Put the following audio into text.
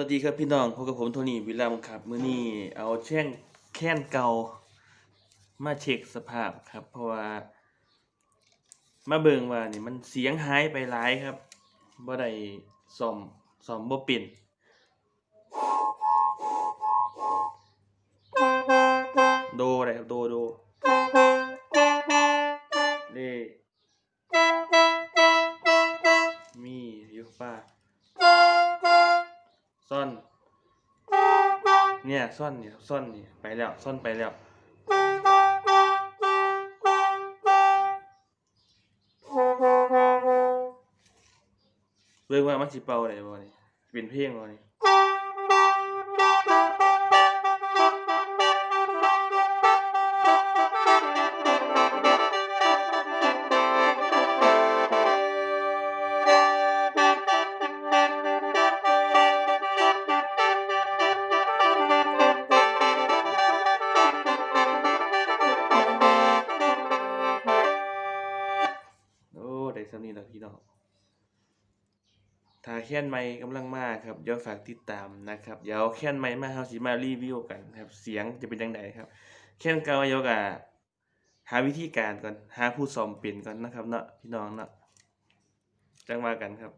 วัสดีครับพี่น้องพบกับผมโทนี่วิลลัมครับมื้อนี้เอาแช่งแค้นเก่ามาเช็คสภาพครับ เพราะว่า มาเบิงว่านี่มันเสียงหายไปหลายครับบ่ได้ซ่อมซ่อมบ่เป็นโดได้ครับโดโดเด้มีอยู่ฟ้า ซ่อน เนี่ยซ่อนเนี่ยซ่อนนี่ไปแล้วซ่อนไปแล้วเบิ่งว่ามันสิเป่าได้บ่นี่เป็นเพลงบ่นี่ ได้สำนี้แล้วพี่น้องถ้าแค้นไม้กำลังมาครับเดี๋ยวฝากติดตามนะครับ เดี๋ยวแค้นไม้มาเฮาสิมารีวิวกันครับ เสียงจะเป็นยังไงครับ แค้นเกาเยกะหาวิธีการก่อน หาผู้ซ้อมเป็นก่อนนะครับเนาะพี่น้องเนาะจังว่ากันครับ